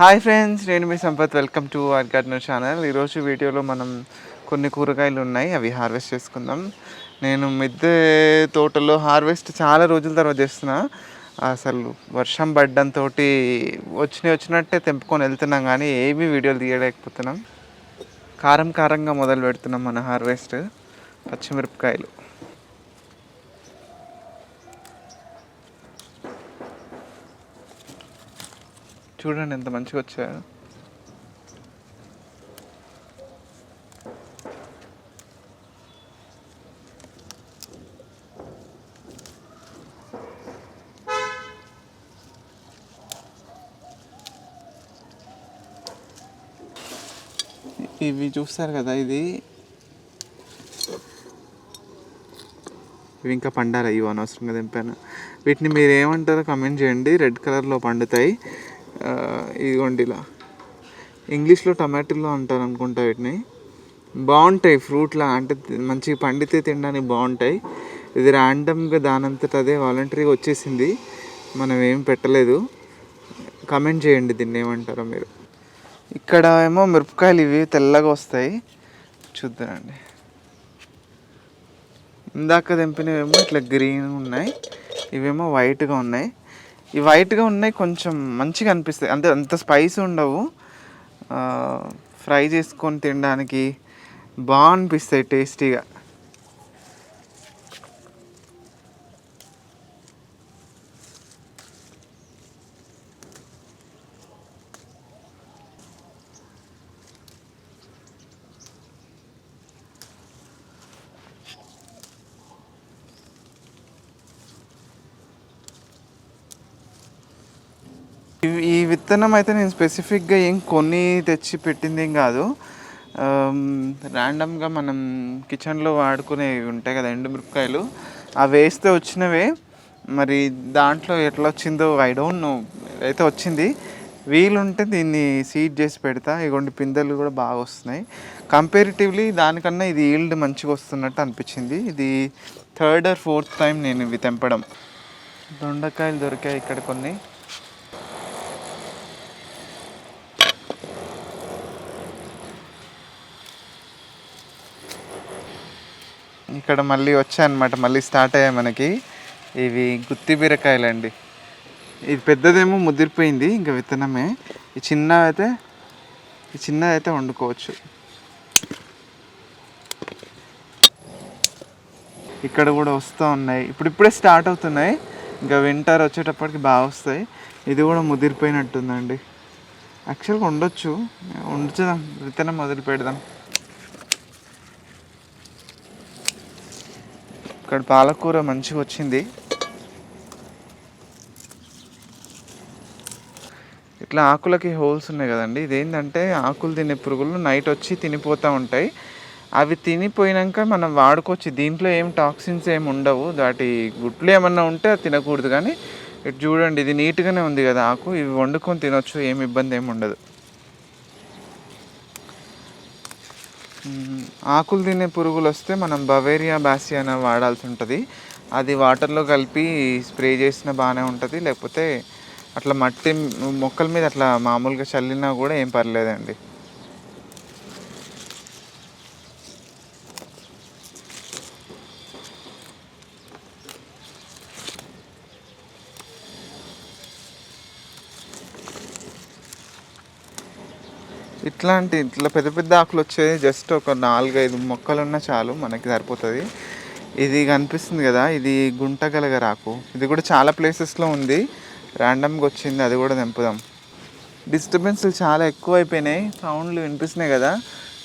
Hi friends నేను మీ Sampath. Welcome to R gardener channel. ఈరోజు వీడియోలో మనం కొన్ని కూరగాయలు ఉన్నాయి అవి హార్వెస్ట్ చేసుకుందాం. నేను మిద్దె తోటలో హార్వెస్ట్ చాలా రోజుల తర్వాత చేస్తున్నా. అసలు వర్షం పడ్డంతో వచ్చిన వచ్చినట్టే తెంపుకొని వెళ్తున్నాం కానీ ఏమీ వీడియోలు తీయలేకపోతున్నాం. కారం కారంగా మొదలు పెడుతున్నాం మన హార్వెస్ట్ పచ్చిమిరపకాయలు. చూడండి ఎంత మంచిగా వచ్చాయో. ఇవి చూస్తారు కదా ఇది. ఇవి ఇంకా పండాలి ఇవి అనవసరంగా దింపాను వీటిని మీరు ఏమంటారో కమెంట్ చేయండి రెడ్ కలర్లో పండుతాయి. ఇదిగోండి ఇలా. ఇంగ్లీష్లో టమాటోలో అంటారు అనుకుంటా వీటిని. బాగుంటాయి ఫ్రూట్లా అంటే మంచి మంచిగా పండితే తినడానికి బాగుంటాయి. ఇది ర్యాండమ్గా దానంతట అదే వాలంటరీగా వచ్చేసింది. మనం ఏం పెట్టలేదు. కమెంట్ చేయండి దీన్ని ఏమంటారో మీరు. ఇక్కడ ఏమో మిరపకాయలు ఇవి తెల్లగా వస్తాయి. చూద్దామండి ఇందాక తెంపినవేమో ఇట్లా గ్రీన్ ఉన్నాయి. ఇవేమో వైట్గా ఉన్నాయి. ఈ వైట్గా ఉన్నాయి కొంచెం మంచిగా అనిపిస్తాయి. అంటే అంత స్పైస్ ఉండవు. ఫ్రై చేసుకొని తినడానికి బాగా అనిపిస్తాయి టేస్టీగా ఇవి- ఈ విత్తనం అయితే నేను స్పెసిఫిక్గా ఏం కొన్ని తెచ్చి పెట్టింది ఏం కాదు. ర్యాండమ్గా మనం కిచెన్లో వాడుకునేవి ఉంటాయి కదా ఎండుమిరపకాయలు. అవి వేస్తే వచ్చినవే. మరి దాంట్లో ఎట్లా వచ్చిందో ఐ డోంట్ నో అయితే వచ్చింది. వీలుంటే దీన్ని సీడ్ చేసి పెడతా. ఇగోండి పిందెలు కూడా బాగా వస్తున్నాయి. కంపేరిటివ్లీ దానికన్నా ఇది ఈల్డ్ మంచిగా వస్తున్నట్టు అనిపించింది. ఇది థర్డ్ ఆర్ ఫోర్త్ టైం నేను ఇవి తెంపడం. దొండకాయలు దొరికాయి ఇక్కడ కొన్ని. ఇక్కడ మళ్ళీ వచ్చాయన్నమాట. మళ్ళీ స్టార్ట్ అయ్యాయి మనకి. ఇవి గుత్తి బీరకాయలు అండి ఇది పెద్దదేమో ముదిరిపోయింది ఇంకా విత్తనమే. ఈ చిన్నవి అయితే ఈ చిన్నది అయితే వండుకోవచ్చు. ఇక్కడ కూడా వస్తూ ఉన్నాయి. ఇప్పుడు ఇప్పుడే స్టార్ట్ అవుతున్నాయి. ఇంకా వింటర్ వచ్చేటప్పటికి బాగా వస్తాయి. ఇది కూడా ముదిరిపోయినట్టుందండి. యాక్చువల్గా ఉండొచ్చు ఉంచుదాం విత్తనం మొదలు పెడదాం. ఇక్కడ పాలకూర మంచిగా వచ్చింది. ఇట్లా ఆకులకి హోల్స్ ఉన్నాయి కదండి. ఇదేంటంటే ఆకులు తినే పురుగులు నైట్ వచ్చి తినిపోతూ ఉంటాయి. అవి తినిపోయినాక మనం వాడుకోవచ్చు. దీంట్లో ఏం టాక్సిన్స్ ఏమి ఉండవు. వాటి గుట్లు ఏమన్నా ఉంటే అది తినకూడదు కానీ ఇటు చూడండి ఇది నీట్గానే ఉంది కదా ఆకు. ఇవి వండుకొని తినొచ్చు ఏమి ఇబ్బంది ఏమి ఉండదు మ్మ్. ఆకులు తినే పురుగులు వస్తే మనం బవేరియా బ్యాసియానా వాడాల్సి ఉంటుంది. అది వాటర్లో కలిపి స్ప్రే చేసిన బాగానే ఉంటుంది. లేకపోతే అట్లా మట్టి మొక్కల మీద అట్లా మామూలుగా చల్లినా కూడా ఏం పర్లేదండి. ఇట్లాంటి ఇట్లా పెద్ద పెద్ద ఆకులు వచ్చేది జస్ట్ ఒక నాలుగైదు మొక్కలు ఉన్నా చాలు మనకి సరిపోతుంది. ఇది కనిపిస్తుంది కదా ఇది గుంటగలగర ఆకు. ఇది కూడా చాలా ప్లేసెస్లో ఉంది. ర్యాండమ్గా వచ్చింది అది కూడా తెంపుదాం. డిస్టర్బెన్స్లు చాలా ఎక్కువ అయిపోయినాయి సౌండ్లు వినిపిస్తున్నాయి కదా.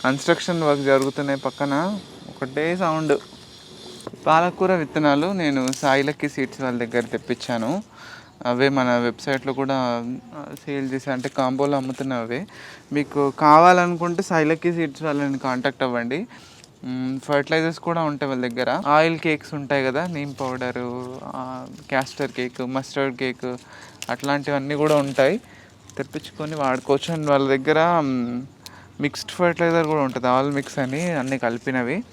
కన్స్ట్రక్షన్ వర్క్ జరుగుతున్నాయి పక్కన. ఒకటే సౌండ్ పాలకూర విత్తనాలు నేను సాయిలక్కి సీడ్స్ వాళ్ళ దగ్గర తెప్పించాను. అవే మన వెబ్సైట్లో కూడా సేల్ చేసి అంటే కాంబోలో అమ్ముతున్నవే అవే. మీకు కావాలనుకుంటే సైలకి సీడ్స్ వాళ్ళని కాంటాక్ట్ అవ్వండి. ఫర్టిలైజర్స్ కూడా ఉంటాయి వాళ్ళ దగ్గర. ఆయిల్ కేక్స్ ఉంటాయి కదా neem powder castor cake mustard cake అట్లాంటివన్నీ కూడా ఉంటాయి. తెప్పించుకొని వాడుకోవచ్చు. అండ్ వాళ్ళ దగ్గర మిక్స్డ్ ఫర్టిలైజర్ కూడా ఉంటుంది. ఆల్ మిక్స్ అని అన్నీ కలిపినవి.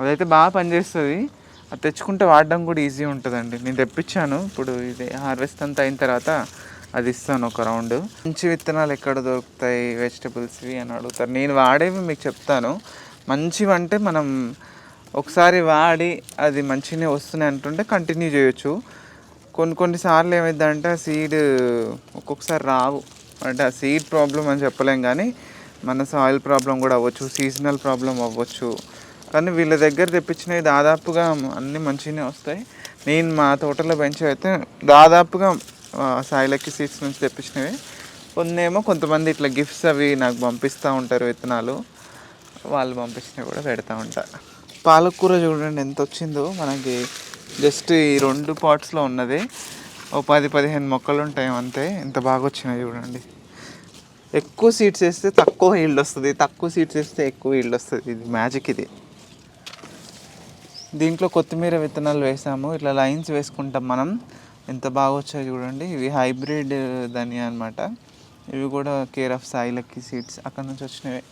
అదైతే బాగా పనిచేస్తుంది. అది తెచ్చుకుంటే వాడడం కూడా ఈజీ ఉంటుందండి. నేను తెప్పించాను. ఇప్పుడు ఇది హార్వెస్ట్ అంతా అయిన తర్వాత అది ఇస్తాను ఒక రౌండ్. మంచి విత్తనాలు ఎక్కడ దొరుకుతాయి? వెజిటబుల్స్వి అని అడుగుతారు. నేను వాడేవి మీకు చెప్తాను. మంచివి అంటే మనం ఒకసారి వాడి అది మంచిగానే వస్తున్నాయి అంటుంటే కంటిన్యూ చేయొచ్చు. కొన్ని కొన్నిసార్లు ఏమైందంటే ఆ సీడ్ ఒక్కొక్కసారి రావు. అంటే ఆ సీడ్ ప్రాబ్లం అని చెప్పలేం కానీ మన సాయిల్ ప్రాబ్లం కూడా అవ్వచ్చు సీజనల్ ప్రాబ్లం అవ్వచ్చు. కానీ వీళ్ళ దగ్గర తెప్పించినవి దాదాపుగా అన్నీ మంచిగానే వస్తాయి. నేను మా తోటలో పెంచి అయితే దాదాపుగా సాయిలకి సీడ్స్ నుంచి తెప్పించినవి. కొన్నేమో కొంతమంది ఇట్లా గిఫ్ట్స్ అవి నాకు పంపిస్తూ ఉంటారు విత్తనాలు. వాళ్ళు పంపించినవి కూడా పెడతా ఉంటారు పాలకూర చూడండి ఎంత వచ్చిందో. మనకి జస్ట్ ఈ రెండు పాట్స్లో ఉన్నది. ఓ పది పదిహేను మొక్కలు ఉంటాయి అంతే. ఎంత బాగా వచ్చినాయి చూడండి. ఎక్కువ సీడ్స్ వేస్తే తక్కువ ఈల్డ్ వస్తుంది. తక్కువ సీడ్స్ వేస్తే ఎక్కువ ఈల్డ్ వస్తుంది. ఇది మ్యాజిక్ ఇది. దీంట్లో కొత్తిమీర విత్తనాలు వేసాము. ఇట్లా లైన్స్ వేసుకుంటాం మనం. ఎంత బాగా వచ్చాయి చూడండి. ఇవి హైబ్రిడ్ ధనియా అనమాట ఇవి కూడా కేర్ ఆఫ్ సాయిలకి సీడ్స్ అక్కడ నుంచి వచ్చినవి.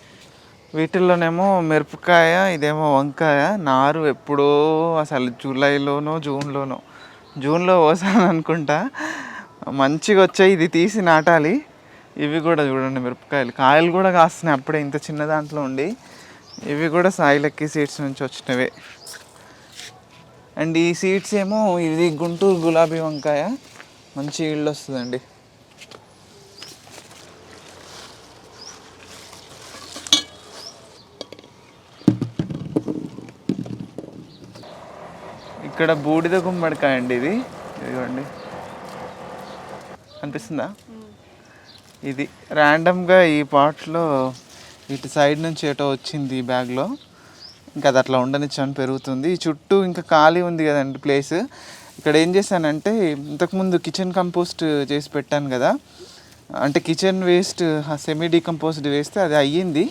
వీటిల్లోనేమో మిరపకాయ ఇదేమో వంకాయ నారు ఎప్పుడో అసలు జూలైలోనో జూన్లోనో. జూన్లో పోసాను అనుకుంటా. మంచిగా వచ్చాయి. ఇది తీసి నాటాలి. ఇవి కూడా చూడండి మిరపకాయలు. కాయలు కూడా కాస్తున్నాయి అప్పుడే. ఇంత చిన్న దాంట్లో ఉండి. ఇవి కూడా సాయిలక్కి సీడ్స్ నుంచి వచ్చినవే. అండ్ ఈ సీడ్స్ ఏమో ఇది గుంటూరు గులాబీ వంకాయ. మంచి ఇల్లు వస్తుందండి. ఇక్కడ బూడిద గుమ్మడికాయ అండి ఇది. ఇదిగోండి. అనిపిస్తుందా ఇది ర్యాండమ్గా ఈ పాట్లో ఇటు సైడ్ నుంచి ఏటో వచ్చింది ఈ బ్యాగ్లో ఇంకా అది అట్లా ఉండనిచ్చాను పెరుగుతుంది. చుట్టూ ఇంకా ఖాళీ ఉంది కదండి ప్లేస్. ఇక్కడ ఏం చేశానంటే ఇంతకుముందు కిచెన్ కంపోస్ట్ చేసి పెట్టాను కదా. అంటే కిచెన్ వేస్ట్ సెమీ డీకంపోజ్డ్ వేస్తే అది అయ్యింది.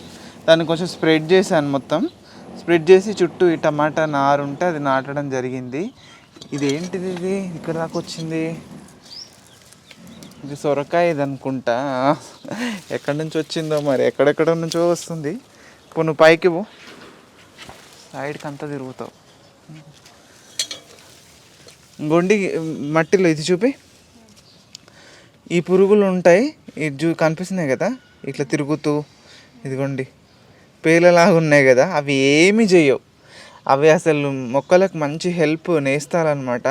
దాన్ని కొంచెం స్ప్రెడ్ చేశాను మొత్తం. స్ప్రెడ్ చేసి చుట్టూ ఈ టమాటా నారు ఉంటే అది నాటడం జరిగింది. ఇది ఏంటిది ఇది? ఇక్కడ దాకా వచ్చింది. ఇది సొరకాయ ఇది అనుకుంటా. ఎక్కడి నుంచి వచ్చిందో మరి? ఎక్కడెక్కడ నుంచో వస్తుంది. ఇప్పుడు నువ్వు పైకి పో. సైడ్కి అంతా తిరుగుతావు. గొండి మట్టిలో ఇది చూపి. ఈ పురుగులు ఉంటాయి ఇది చూ కనిపిస్తున్నాయి కదా ఇట్లా తిరుగుతూ ఇదిగోండి పేలలాగా ఉన్నాయి కదా అవి ఏమి చేయవు. అవి అసలు మొక్కలకు మంచి హెల్ప్ నేస్తారనమాట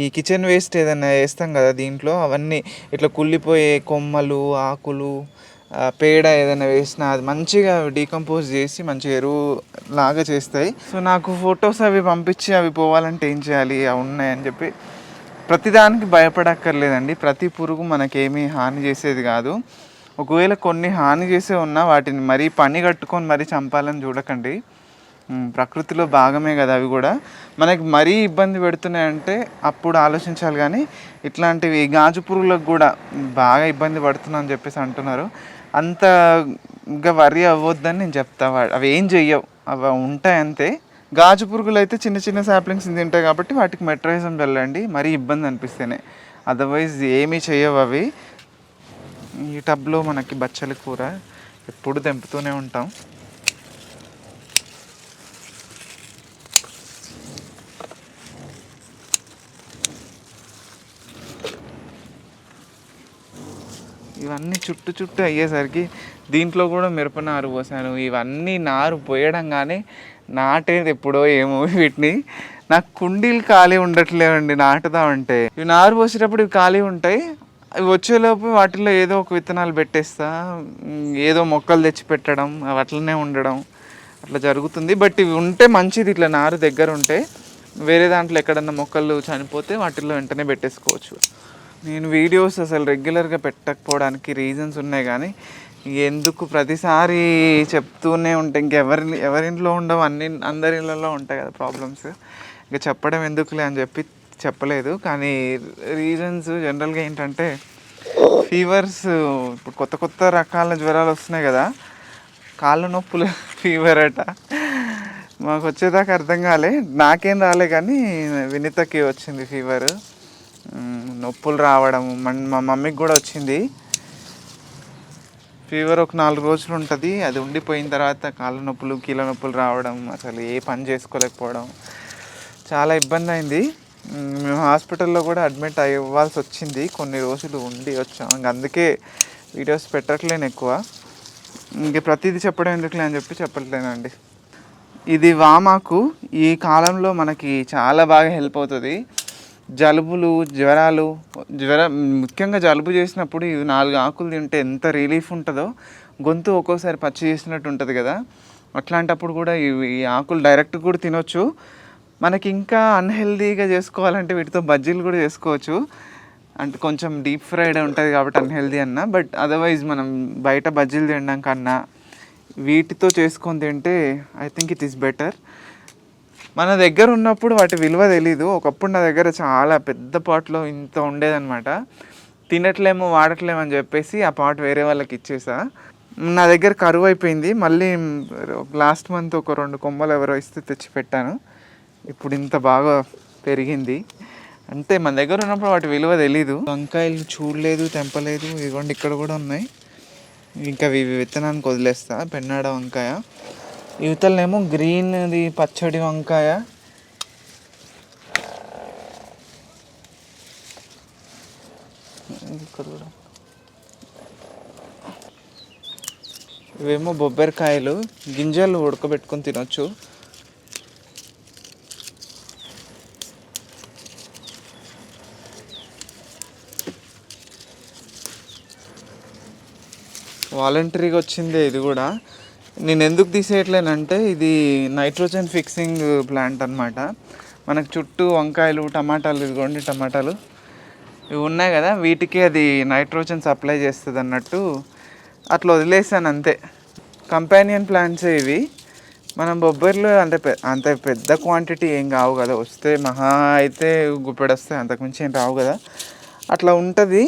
ఈ కిచెన్ వేస్ట్ ఏదైనా వేస్తాం కదా దీంట్లో అవన్నీ ఇట్లా కుళ్ళిపోయే కొమ్మలు ఆకులు పేడ ఏదైనా వేసినా అది మంచిగా డీకంపోజ్ చేసి మంచి ఎరువు లాగా చేస్తాయి. సో నాకు ఫొటోస్ అవి పంపించి అవి పోవాలంటే ఏం చేయాలి? అవి ఉన్నాయని చెప్పి ప్రతిదానికి భయపడక్కర్లేదండి. ప్రతి పురుగు మనకేమీ హాని చేసేది కాదు. ఒకవేళ కొన్ని హాని చేసే ఉన్నా వాటిని మరీ పని కట్టుకొని మరీ చంపాలని చూడకండి. ప్రకృతిలో భాగమే కదా అవి కూడా. మనకి మరీ ఇబ్బంది పెడుతున్నాయంటే అప్పుడు ఆలోచించాలి కానీ ఇట్లాంటివి గాజు పురుగులకు కూడా బాగా ఇబ్బంది పడుతుందని చెప్పేసి అంటున్నారు. అంత ఇంకా వరి అవ్వద్దని నేను చెప్తా. అవి ఏం చెయ్యవు. అవి ఉంటాయి అంతే. గాజు పురుగులు అయితే చిన్న చిన్న సాప్లింగ్స్ తింటాయి కాబట్టి వాటికి మెట్రైజం వెళ్ళండి. మరీ ఇబ్బంది అనిపిస్తేనే. అదర్వైజ్ ఏమీ చేయవు అవి. ఈ టబ్లో మనకి బచ్చలి కూర ఎప్పుడు తెంపుతూనే ఉంటాం. ఇవన్నీ చుట్టు చుట్టూ అయ్యేసరికి దీంట్లో కూడా మిరప నారు పోసాను. ఇవన్నీ నారు పోయడంగానే నాటేది ఎప్పుడో ఏమో వీటిని. నాకు కుండీలు ఖాళీ ఉండట్లేవండి నాటుదామంటే. ఇవి నారు పోసేటప్పుడు ఇవి ఖాళీ ఉంటాయి. అవి వచ్చేలోపు వాటిల్లో ఏదో ఒక విత్తనాలు పెట్టేస్తా ఏదో మొక్కలు తెచ్చి పెట్టడం అవి అట్లనే ఉండడం అట్లా జరుగుతుంది. బట్ ఇవి ఉంటే మంచిది ఇట్లా నారు దగ్గర ఉంటే. వేరే దాంట్లో ఎక్కడన్నా మొక్కలు చనిపోతే వాటిల్లో వెంటనే పెట్టేసుకోవచ్చు. నేను వీడియోస్ అసలు రెగ్యులర్గా పెట్టకపోవడానికి రీజన్స్ ఉన్నాయి కానీ ఎందుకు ప్రతిసారి చెప్తూనే ఉంటాయి ఇంకెవరి ఎవరింట్లో ఉండవు అన్ని అందరి ఇళ్ళల్లో ఉంటాయి కదా ప్రాబ్లమ్స్ ఇంకా చెప్పడం ఎందుకులే అని చెప్పి చెప్పలేదు. కానీ రీజన్స్ జనరల్గా ఏంటంటే ఫీవర్స్ ఇప్పుడు కొత్త కొత్త రకాల జ్వరాలు వస్తున్నాయి కదా కాళ్ళ నొప్పులు ఫీవర్ అట. మాకు వచ్చేదాకా అర్థం కాలే. నాకేం రాలే కానీ వినితకి వచ్చింది ఫీవర్ నొప్పులు రావడం. మన మా మమ్మీకి కూడా వచ్చింది. ఫీవర్ ఒక నాలుగు రోజులు ఉంటుంది. అది ఉండిపోయిన తర్వాత కాళ్ళ నొప్పులు కీళ్ళ నొప్పులు రావడం అసలు ఏ పని చేసుకోలేకపోవడం చాలా ఇబ్బంది అయింది. మేము హాస్పిటల్లో కూడా అడ్మిట్ అవ్వాల్సి వచ్చింది. కొన్ని రోజులు ఉండి వచ్చాం. ఇంక అందుకే వీడియోస్ పెట్టట్లేను ఎక్కువ. ఇంక ప్రతిదీ చెప్పడం ఎందుకులే అని చెప్పి చెప్పట్లేనండి. ఇది వామాకు. ఈ కాలంలో మనకి చాలా బాగా హెల్ప్ అవుతుంది. జలుబులు జ్వరాలు జ్వర ముఖ్యంగా జలుబు చేసినప్పుడు ఇవి నాలుగు ఆకులు తింటే ఎంత రిలీఫ్ ఉంటుందో గొంతు ఒక్కోసారి పచ్చి చేసినట్టు ఉంటుంది కదా. అట్లాంటప్పుడు కూడా ఇవి ఈ ఆకులు డైరెక్ట్ కూడా తినొచ్చు. మనకి ఇంకా అన్హెల్దీగా చేసుకోవాలంటే వీటితో బజ్జీలు కూడా చేసుకోవచ్చు. అంటే కొంచెం డీప్ ఫ్రైడ్ ఉంటుంది కాబట్టి అన్హెల్దీ అన్న బట్ అదర్వైజ్ మనం బయట బజ్జీలు తినడం కన్నా వీటితో చేసుకొని తింటే I think it is better మన దగ్గర ఉన్నప్పుడు వాటి విలువ తెలీదు. ఒకప్పుడు నా దగ్గర చాలా పెద్ద పాట్లో ఇంత ఉండేదన్నమాట. తినట్లేము వాడట్లేము అని చెప్పేసి ఆ పాట్ వేరే వాళ్ళకి ఇచ్చేసా. నా దగ్గర కరువు అయిపోయింది. మళ్ళీ లాస్ట్ మంత్ ఒక రెండు కొమ్మలు ఎవరో ఇస్తే తెచ్చి పెట్టాను. ఇప్పుడు ఇంత బాగా పెరిగింది. అంటే మన దగ్గర ఉన్నప్పుడు వాటి విలువ తెలీదు. వంకాయలు చూడలేదు తెంపలేదు. ఇదిగోండి ఇక్కడ కూడా ఉన్నాయి. ఇంకా ఇవి విత్తనానికి వదిలేస్తా. పెన్నాడ వంకాయ. యువతలనేమో గ్రీన్ది పచ్చడి వంకాయ. ఇవేమో బొబ్బరికాయలు గింజలు ఉడకబెట్టుకొని తినొచ్చు. వాలంటరీగా వచ్చిందే ఇది కూడా. నేను ఎందుకు తీసేయట్లేనంటే ఇది నైట్రోజన్ ఫిక్సింగ్ ప్లాంట్ అనమాట మనకు చుట్టూ వంకాయలు టమాటాలు ఇదిగోండి టమాటాలు. ఇవి ఉన్నాయి కదా వీటికి అది నైట్రోజన్ సప్లై చేస్తుంది అన్నట్టు అట్లా వదిలేసాను అంతే. కంపానియన్ ప్లాంట్స్ ఇవి. మనం బొబ్బర్లు అంటే అంత పెద్ద క్వాంటిటీ ఏం కావు కదా వస్తే మహా అయితే గుప్పెడు వస్తాయి అంతకుమించి ఏం రావు కదా. అట్లా ఉంటుంది.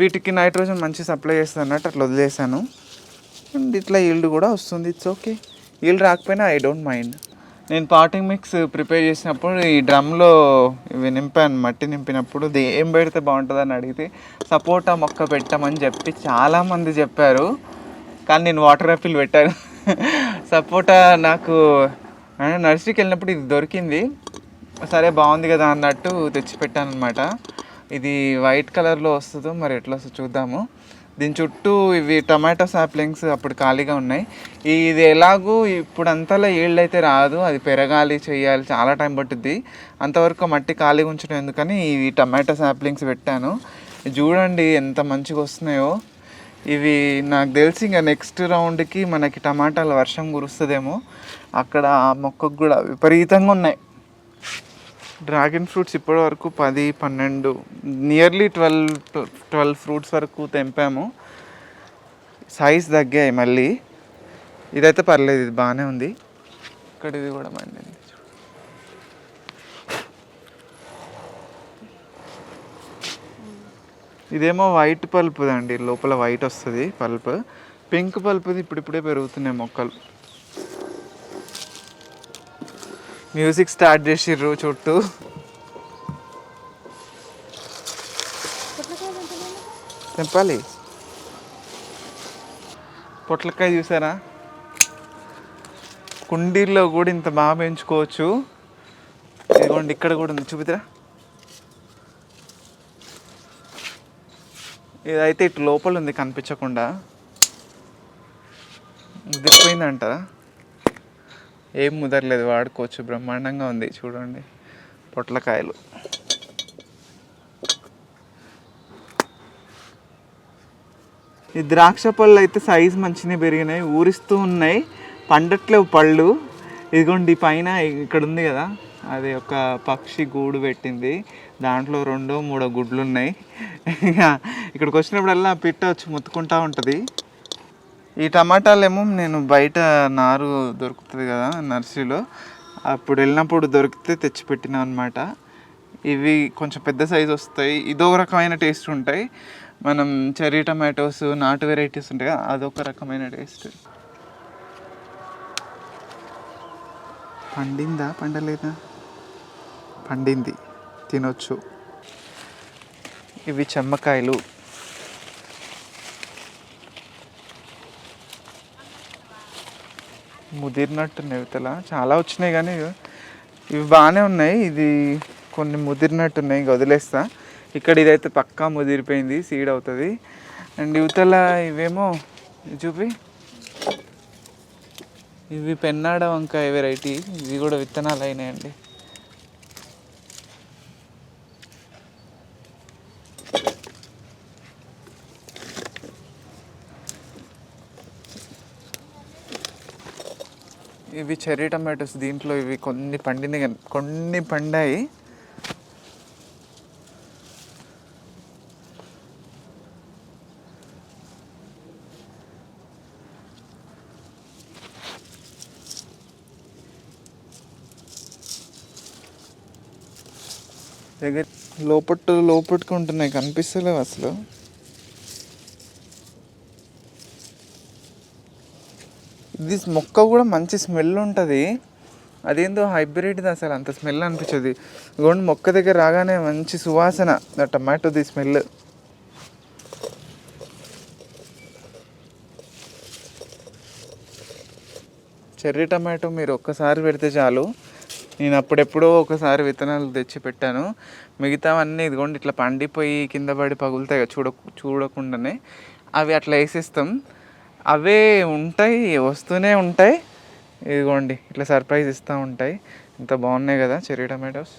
వీటికి నైట్రోజన్ మంచి సప్లై చేస్తుంది అన్నట్టు అట్లా వదిలేసాను. అండ్ ఇట్లా ఈల్డ్ కూడా వస్తుంది ఇట్స్ ఓకే ఈల్డ్ రాకపోయినా ఐ డోంట్ మైండ్ నేను పాటింగ్ మిక్స్ ప్రిపేర్ చేసినప్పుడు ఈ డ్రమ్లో ఇవి నింపాను మట్టి నింపినప్పుడు ఇది ఏం పెడితే బాగుంటుందని అడిగితే సపోటా మొక్క పెట్టమని చెప్పి చాలామంది చెప్పారు కానీ నేను వాటర్ యాపిల్ పెట్టాను. సపోటా నాకు నర్సరీకి వెళ్ళినప్పుడు ఇది దొరికింది. సరే బాగుంది కదా అన్నట్టు తెచ్చి పెట్టాను అనమాట ఇది వైట్ కలర్లో వస్తుందో మరి ఎట్లా వస్తుందో చూద్దాము. దీని చుట్టూ ఇవి టమాటో సాప్లింగ్స్ అప్పుడు ఖాళీగా ఉన్నాయి. ఇది ఎలాగూ ఇప్పుడు అంతలా ఏళ్ళు అయితే రాదు. అది పెరగాలి చేయాలి చాలా టైం పట్టుద్ది. అంతవరకు మట్టి ఖాళీగా ఉంచడం ఎందుకని ఇవి టమాటో సాప్లింగ్స్ పెట్టాను. చూడండి ఎంత మంచిగా వస్తున్నాయో. ఇవి నాకు తెలిసి ఇంకా నెక్స్ట్ రౌండ్కి మనకి టమాటాలు వర్షం కురుస్తుందేమో. అక్కడ ఆ మొక్కకు కూడా విపరీతంగా ఉన్నాయి. డ్రాగన్ ఫ్రూట్స్ ఇప్పటి వరకు పది పన్నెండు నియర్లీ ట్వెల్వ్ ట్వెల్వ్ ఫ్రూట్స్ వరకు తెంపాము. సైజ్ తగ్గాయి మళ్ళీ. ఇదైతే పర్లేదు ఇది బాగానే ఉంది. ఇక్కడ ఇది కూడా మండింది. ఇదేమో వైట్ పల్పుదండి అండి లోపల వైట్ వస్తుంది పల్ప్. పింక్ పల్ప్ది ఇప్పుడిప్పుడే పెరుగుతున్నాయి మొక్కలు. మ్యూజిక్ స్టార్ట్ చేసిర్రు చుట్టూ. తెంపాలి. పొట్లకాయ చూసారా? కుండీల్లో కూడా ఇంత బాగా పెంచుకోవచ్చు ఇదిగోండి ఇక్కడ కూడా ఉంది. చూపిద్రా ఇదైతే ఇటు లోపల ఉంది కనిపించకుండా. ముదిరిపోయిందంటారా? ఏం ముదరలేదు వాడుకోవచ్చు. బ్రహ్మాండంగా ఉంది. చూడండి. పొట్లకాయలు. ఈ ద్రాక్ష పళ్ళు అయితే సైజ్ మంచిగా పెరిగినాయి. ఊరిస్తూ ఉన్నాయి. పండట్లేవు పళ్ళు. ఇదిగోండి పైన ఇక్కడ ఉంది కదా. అది ఒక పక్షి గూడు పెట్టింది. దాంట్లో రెండో మూడో గుడ్లు ఉన్నాయి ఇక్కడికి వచ్చినప్పుడల్లా పిట్ట వచ్చి ముత్తుకుంటా ఉంటుంది. ఈ టమాటాలు ఏమో నేను బయట నారు దొరుకుతుంది కదా నర్సరీలో అప్పుడు వెళ్ళినప్పుడు దొరికితే తెచ్చిపెట్టినా అనమాట ఇవి కొంచెం పెద్ద సైజు వస్తాయి ఇదో రకమైన టేస్ట్ ఉంటాయి. మనం చెర్రీ టమాటోస్ నాటు వెరైటీస్ ఉంటాయి కదా అదొక రకమైన టేస్ట్. పండిందా? పండలేదా? పండింది తినొచ్చు. ఇవి చెమ్మకాయలు. ముదిరినట్టు ఇవతల చాలా వచ్చినాయి కానీ ఇవి. బాగానే ఉన్నాయి. ఇది కొన్ని ముదిరినట్టు ఉన్నాయి. ఇంకా వదిలేస్తా. ఇక్కడ ఇదైతే పక్కా ముదిరిపోయింది. సీడ్ అవుతుంది. అండ్ యువతల ఇవేమో చూపి. ఇవి పెన్నాడ వంకాయ వెరైటీ. ఇవి కూడా విత్తనాలు అయినాయండి. ఇవి చెర్రీ టమాటోస్ దీంట్లో ఇవి కొన్ని పండిన కొన్ని పండాయి. దగ్గర లోపట్టు లోపట్టుకుంటున్నాయి కనిపిస్తలేవు అసలు. ఇది మొక్క కూడా మంచి స్మెల్ ఉంటుంది. అదేందో హైబ్రిడ్ అసలు అంత స్మెల్ అనిపించదు. గోండి మొక్క దగ్గర రాగానే మంచి సువాసన టమాటోది స్మెల్. చెర్రీ టమాటో మీరు ఒక్కసారి పెడితే చాలు. నేను అప్పుడెప్పుడో ఒకసారి విత్తనాలు తెచ్చి పెట్టాను. మిగతావన్నీ ఇదిగోండి ఇట్లా పండిపోయి కింద పడి పగులుతాయి కదా చూడ చూడకుండానే. అవి అట్లా వేసేస్తాం. అవే ఉంటాయి వస్తూనే ఉంటాయి. ఇదిగోండి ఇట్లా సర్ప్రైజ్ ఇస్తూ ఉంటాయి. ఇంత బాగున్నాయి కదా చెర్రీ టమాటోస్.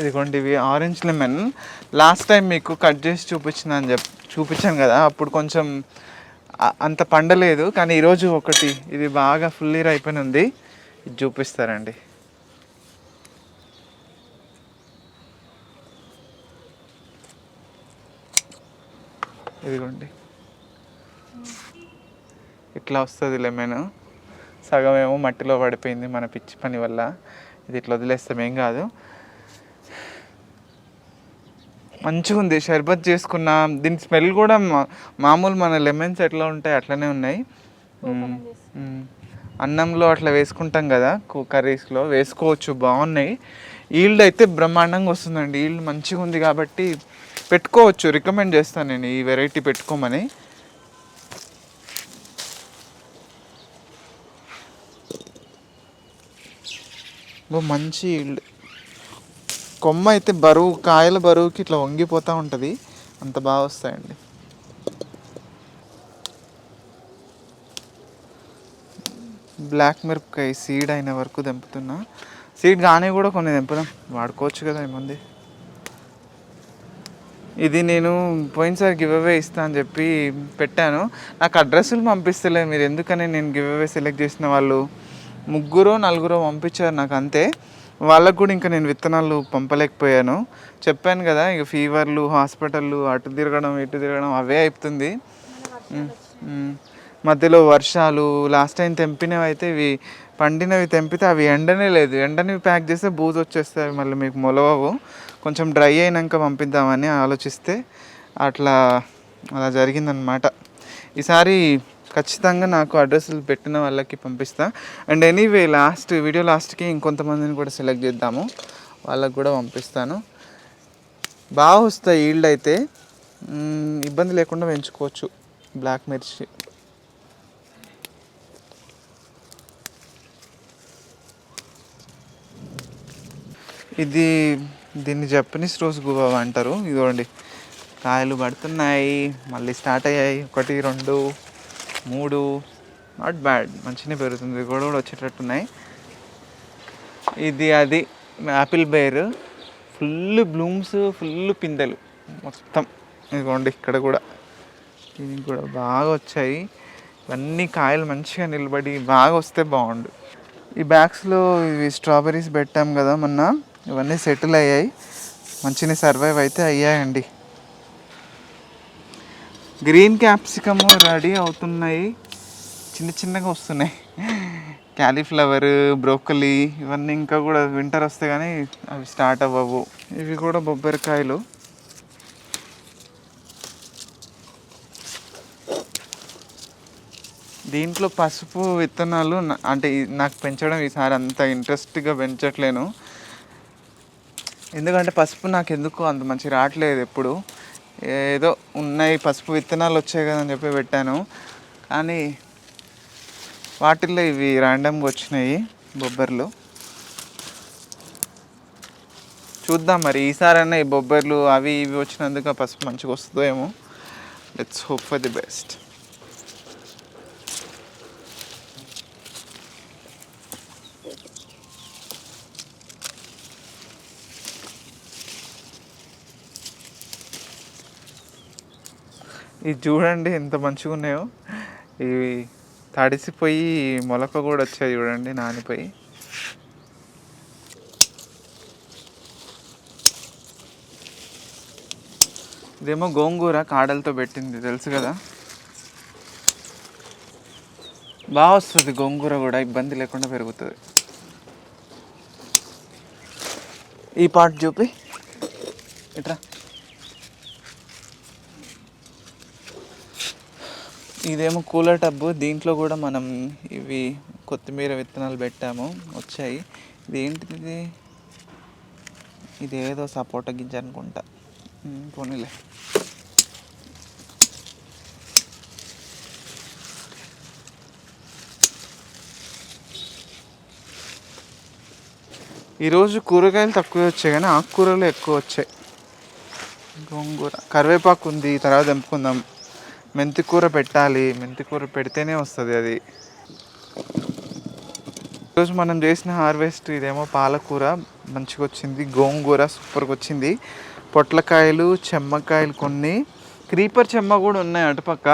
ఇదిగోండి ఇవి ఆరెంజ్ లెమన్. లాస్ట్ టైం మీకు కట్ చేసి చూపించిన అని చెప్ చూపించాను కదా అప్పుడు కొంచెం అంత పండలేదు. కానీ ఈరోజు ఒకటి ఇది బాగా ఫుల్ ఇయర్ అయిపోయిన ఉంది ఇది చూపిస్తారండి. ఇదిగోండి. ఇట్లా వస్తుంది లెమన్ సగం ఏమో మట్టిలో పడిపోయింది మన పిచ్చి పని వల్ల. ఇది ఇట్లా వదిలేస్తాం ఏం కాదు. మంచిగా ఉంది షర్బత్ చేసుకున్న. దీని స్మెల్ కూడా మా- మామూలు మన లెమన్స్ ఎట్లా ఉంటాయి అట్లనే ఉన్నాయి. అన్నంలో అట్లా వేసుకుంటాం కదా కర్రీస్లో. వేసుకోవచ్చు బాగున్నాయి. ఈల్డ్ అయితే బ్రహ్మాండంగా వస్తుందండి. ఈల్డ్ మంచిగా ఉంది కాబట్టి పెట్టుకోవచ్చు రికమెండ్ చేస్తాను నేను ఈ వెరైటీ పెట్టుకోమని. మంచి కొమ్మ అయితే బరువు కాయల బరువుకి ఇట్లా వంగిపోతూ ఉంటుంది. అంత బాగా వస్తాయండి. బ్లాక్ మిరపకాయ సీడ్ అయిన వరకు దింపుతున్నా సీడ్ కానీ కూడా కొన్ని తెంపుదాం. వాడుకోవచ్చు కదా ఏముంది ఇది నేను పోయినసారి గివ్ అవే ఇస్తా అని చెప్పి పెట్టాను. నాకు అడ్రస్లు పంపిస్తలే మీరు ఎందుకని నేను గివ్ అవే సెలెక్ట్ చేసిన వాళ్ళు? ముగ్గురు నలుగురో పంపించారు నాకు అంతే. వాళ్ళకు కూడా ఇంకా నేను విత్తనాలు పంపలేకపోయాను. చెప్పాను కదా ఇక ఫీవర్లు హాస్పిటళ్ళు అటు తిరగడం ఇటు తిరగడం అవే అయిపోతుంది. మధ్యలో వర్షాలు లాస్ట్ టైం తెంపినవి అయితే ఇవి పండినవి తెంపితే అవి ఎండనే లేదు. ఎండనివి ప్యాక్ చేస్తే బూజు వచ్చేస్తాయి మళ్ళీ మీకు మొలవవు. కొంచెం డ్రై అయినాక పంపిద్దామని ఆలోచిస్తే అట్లా అలా జరిగిందనమాట ఈసారి ఖచ్చితంగా నాకు అడ్రస్లు పెట్టిన వాళ్ళకి పంపిస్తా. అండ్ ఎనీవే లాస్ట్ వీడియో లాస్ట్కి ఇంకొంతమందిని కూడా సెలెక్ట్ చేద్దాము. వాళ్ళకు కూడా పంపిస్తాను. బాగా వస్తాయి ఈల్డ్ అయితే ఇబ్బంది లేకుండా పెంచుకోవచ్చు. బ్లాక్ మిర్చి. ఇది దీన్ని జపనీస్ రోజ్ గువా అంటారు. ఇదిగోండి. కాయలు పడుతున్నాయి. మళ్ళీ స్టార్ట్ అయ్యాయి. ఒకటి రెండు మూడు. నాట్ బ్యాడ్ మంచిగానే పెరుగుతుంది. కూడా కూడా వచ్చేటట్టున్నాయి. ఇది అది apple bear full blooms full పిందెలు. మొత్తం. ఇదిగోండి. ఇక్కడ కూడా. దీనికి కూడా బాగా వచ్చాయి. ఇవన్నీ కాయలు మంచిగా నిలబడి బాగా వస్తే బాగుండు. ఈ బ్యాగ్స్లో ఇవి స్ట్రాబెర్రీస్ పెట్టాం కదా మొన్న. ఇవన్నీ సెటిల్ అయ్యాయి. మంచిగా సర్వైవ్ అయితే అయ్యాయండి. గ్రీన్ క్యాప్సికమ్ రెడీ అవుతున్నాయి. చిన్న చిన్నగా వస్తున్నాయి. క్యాలీఫ్లవర్ బ్రోకలీ ఇవన్నీ ఇంకా కూడా వింటర్ వస్తే కానీ అవి స్టార్ట్ అవ్వవు. ఇవి కూడా బొబ్బరికాయలు. దీంట్లో పసుపు విత్తనాలు అంటే నాకు పెంచడం ఈసారి అంత ఇంట్రెస్ట్గా పెంచట్లేను. ఎందుకంటే పసుపు నాకు ఎందుకు అంత మంచి రావట్లేదు ఎప్పుడు. ఏదో ఉన్నాయి పసుపు విత్తనాలు వచ్చాయి కదా అని చెప్పి పెట్టాను. కానీ వాటిల్లో ఇవి ర్యాండమ్గా వచ్చినాయి బొబ్బర్లు. చూద్దాం మరి ఈసారైనా ఈ బొబ్బర్లు అవి ఇవి వచ్చినందుకు పసుపు మంచిగా వస్తుందో ఏమో. Let's hope for the best ఇది చూడండి ఎంత మంచిగా ఉన్నాయో. ఇవి తడిసిపోయి మొలక కూడా వచ్చాయి చూడండి నానిపోయి. ఇదేమో గోంగూర కాడలతో పెట్టింది తెలుసు కదా? బాగా వస్తుంది గోంగూర కూడా ఇబ్బంది లేకుండా పెరుగుతుంది. ఈ పార్ట్ చూపి. ఇట్రా. ఇదేమో కూలర్ టబ్బు దీంట్లో కూడా మనం ఇవి కొత్తిమీర విత్తనాలు పెట్టాము. వచ్చాయి. ఇది ఏంటిది ఇది? ఏదో సపోటా గింజ అనుకుంటా. పోనీలే. ఈరోజు కూరగాయలు తక్కువ వచ్చాయి కానీ ఆకుకూరలు ఎక్కువ వచ్చాయి. గోంగూర. కరివేపాకు ఉంది. తర్వాత తెంపుకుందాం. మెంతి కూర పెట్టాలి. మెంతి కూర పెడితేనే వస్తుంది అది. ఈరోజు మనం చేసిన హార్వెస్ట్ ఇదేమో పాలకూర. మంచిగా వచ్చింది గోంగూర సూపర్గా వచ్చింది పొట్లకాయలు చెమ్మకాయలు కొన్ని. క్రీపర్ చెమ్మ కూడా ఉన్నాయి అటుపక్క.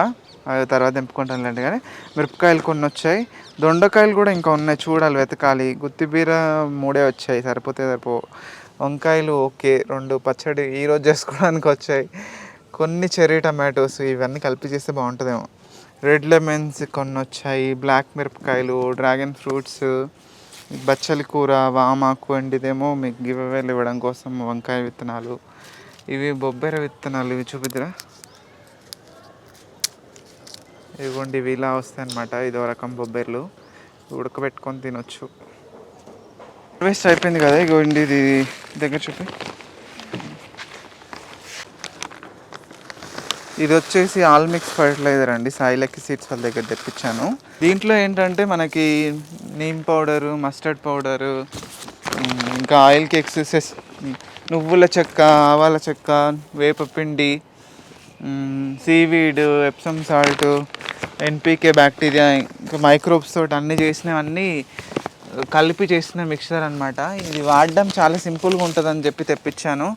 అవి తర్వాత తెంపుకుంటాను లేండి కానీ మిరపకాయలు కొన్ని వచ్చాయి. దొండకాయలు కూడా ఇంకా ఉన్నాయి. చూడాలి వెతకాలి. గుత్తిబీర మూడే వచ్చాయి. సరిపోతే సరిపో. వంకాయలు ఓకే. రెండు పచ్చడి ఈరోజు చేసుకోవడానికి వచ్చాయి. కొన్ని చెర్రీ టమాటోస్ ఇవన్నీ కలిపి చేస్తే బాగుంటుందేమో. రెడ్ లెమన్స్ కొన్ని వచ్చాయి బ్లాక్ మిరపకాయలు డ్రాగన్ ఫ్రూట్స్ బచ్చలి కూర వామాకు వండిదేమో మీకు గివ్ అవేలు ఇవ్వడం కోసం వంకాయ విత్తనాలు. ఇవి బొబ్బెర విత్తనాలు ఇవి చూపిద్దిరా. ఇవ్వండి ఇవి ఇలా వస్తాయి అనమాట ఇదో రకం బొబ్బెర్లు. ఉడకబెట్టుకొని తినొచ్చు. వేస్ట్ అయిపోయింది కదా ఇగోండి ఇది దగ్గర చూపి. ఇది వచ్చేసి ఆల్మిక్స్ ఫర్టిలైజర్ అండి. సాయిలకి సీడ్స్ వాళ్ళ దగ్గర తెప్పించాను. దీంట్లో ఏంటంటే మనకి నీమ్ పౌడరు మస్టర్డ్ పౌడరు ఇంకా ఆయిల్ కేక్స్ నువ్వుల చెక్క ఆవాల చెక్క వేపపిండి seaweed epsom salt NPK bacteria ఇంకా మైక్రోబ్స్ తోటి అన్నీ చేసినవన్నీ కలిపి చేసిన మిక్చర్ అనమాట ఇది వాడడం చాలా సింపుల్గా ఉంటుందని చెప్పి తెప్పించాను.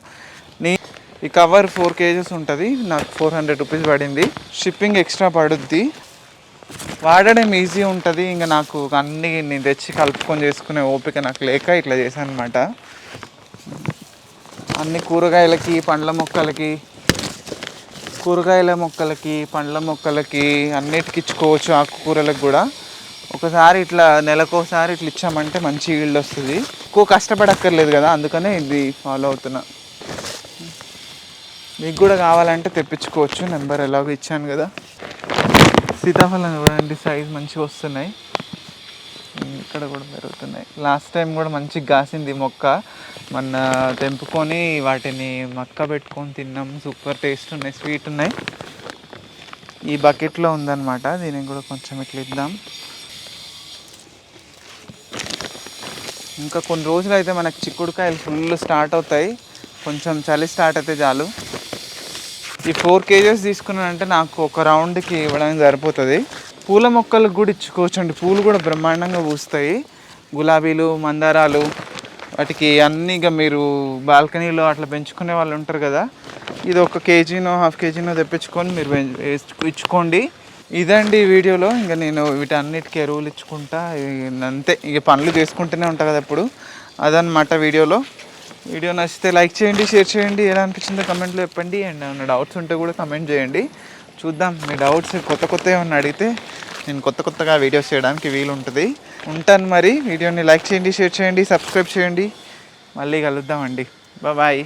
ఈ కవర్ ఫోర్ కేజెస్ ఉంటుంది. నాకు ఫోర్ హండ్రెడ్ రూపీస్ పడింది. షిప్పింగ్ ఎక్స్ట్రా పడుద్ది. వాడడం ఈజీ ఉంటుంది. ఇంకా నాకు అన్నీ నేను తెచ్చి కలుపుకొని చేసుకునే ఓపిక నాకు లేక ఇట్లా చేశాను అనమాట అన్ని కూరగాయలకి పండ్ల మొక్కలకి కూరగాయల మొక్కలకి పండ్ల మొక్కలకి అన్నిటికి ఇచ్చుకోవచ్చు ఆకుకూరలకు కూడా. ఒకసారి ఇట్లా నెలకోసారి ఇట్లా ఇచ్చామంటే మంచి ఈల్డ్ వస్తుంది. ఎక్కువ కష్టపడక్కర్లేదు కదా అందుకనే ఇది ఫాలో అవుతున్నా. మీకు కూడా కావాలంటే తెప్పించుకోవచ్చు. నెంబర్ ఎలాగో ఇచ్చాను కదా. సీతాఫలం చూడండి సైజ్ మంచిగా వస్తున్నాయి. ఇక్కడ కూడా పెరుగుతున్నాయి. లాస్ట్ టైం కూడా మంచిగా కాసింది మొక్క. మన తెంపుకొని వాటిని మక్క పెట్టుకొని తిన్నాం. సూపర్ టేస్ట్ ఉన్నాయి స్వీట్ ఉన్నాయి. ఈ బకెట్లో ఉందన్నమాట. దీనికి కూడా కొంచెం ఇట్లా ఇద్దాం. ఇంకా కొన్ని రోజులు అయితే మనకి చిక్కుడుకాయలు ఫుల్ స్టార్ట్ అవుతాయి. కొంచెం చలి స్టార్ట్ అయితే చాలు. ఈ ఫోర్ కేజెస్ తీసుకున్నానంటే నాకు ఒక రౌండ్కి ఇవ్వడానికి సరిపోతుంది. పూల మొక్కలకు కూడా ఇచ్చుకోవచ్చు అండి పూలు కూడా బ్రహ్మాండంగా పూస్తాయి. గులాబీలు మందారాలు వాటికి అన్నీ ఇక మీరు బాల్కనీలో అట్లా పెంచుకునే వాళ్ళు ఉంటారు కదా ఇది ఒక కేజీనో హాఫ్ కేజీనో తెప్పించుకొని మీరు పెంచు- ఇచ్చుకోండి. ఇదండి వీడియోలో. ఇంకా నేను వీటన్నిటికీ ఎరువులు ఇచ్చుకుంటా అంతే. ఇక పనులు చేసుకుంటూనే ఉంటా కదా ఇప్పుడు. అదనమాట వీడియోలో. వీడియో నచ్చితే లైక్ చేయండి షేర్ చేయండి. ఎలా అనిపించిందో కమెంట్లో చెప్పండి. అండ్ ఏమైనా డౌట్స్ ఉంటే కూడా కమెంట్ చేయండి. చూద్దాం. మీ డౌట్స్ కొత్త కొత్త ఏమన్నా అడిగితే నేను కొత్త కొత్తగా వీడియోస్ చేయడానికి వీలు ఉంటుంది. ఉంటాను మరి. వీడియోని లైక్ చేయండి షేర్ చేయండి సబ్స్క్రైబ్ చేయండి. మళ్ళీ కలుద్దామండి. బాయ్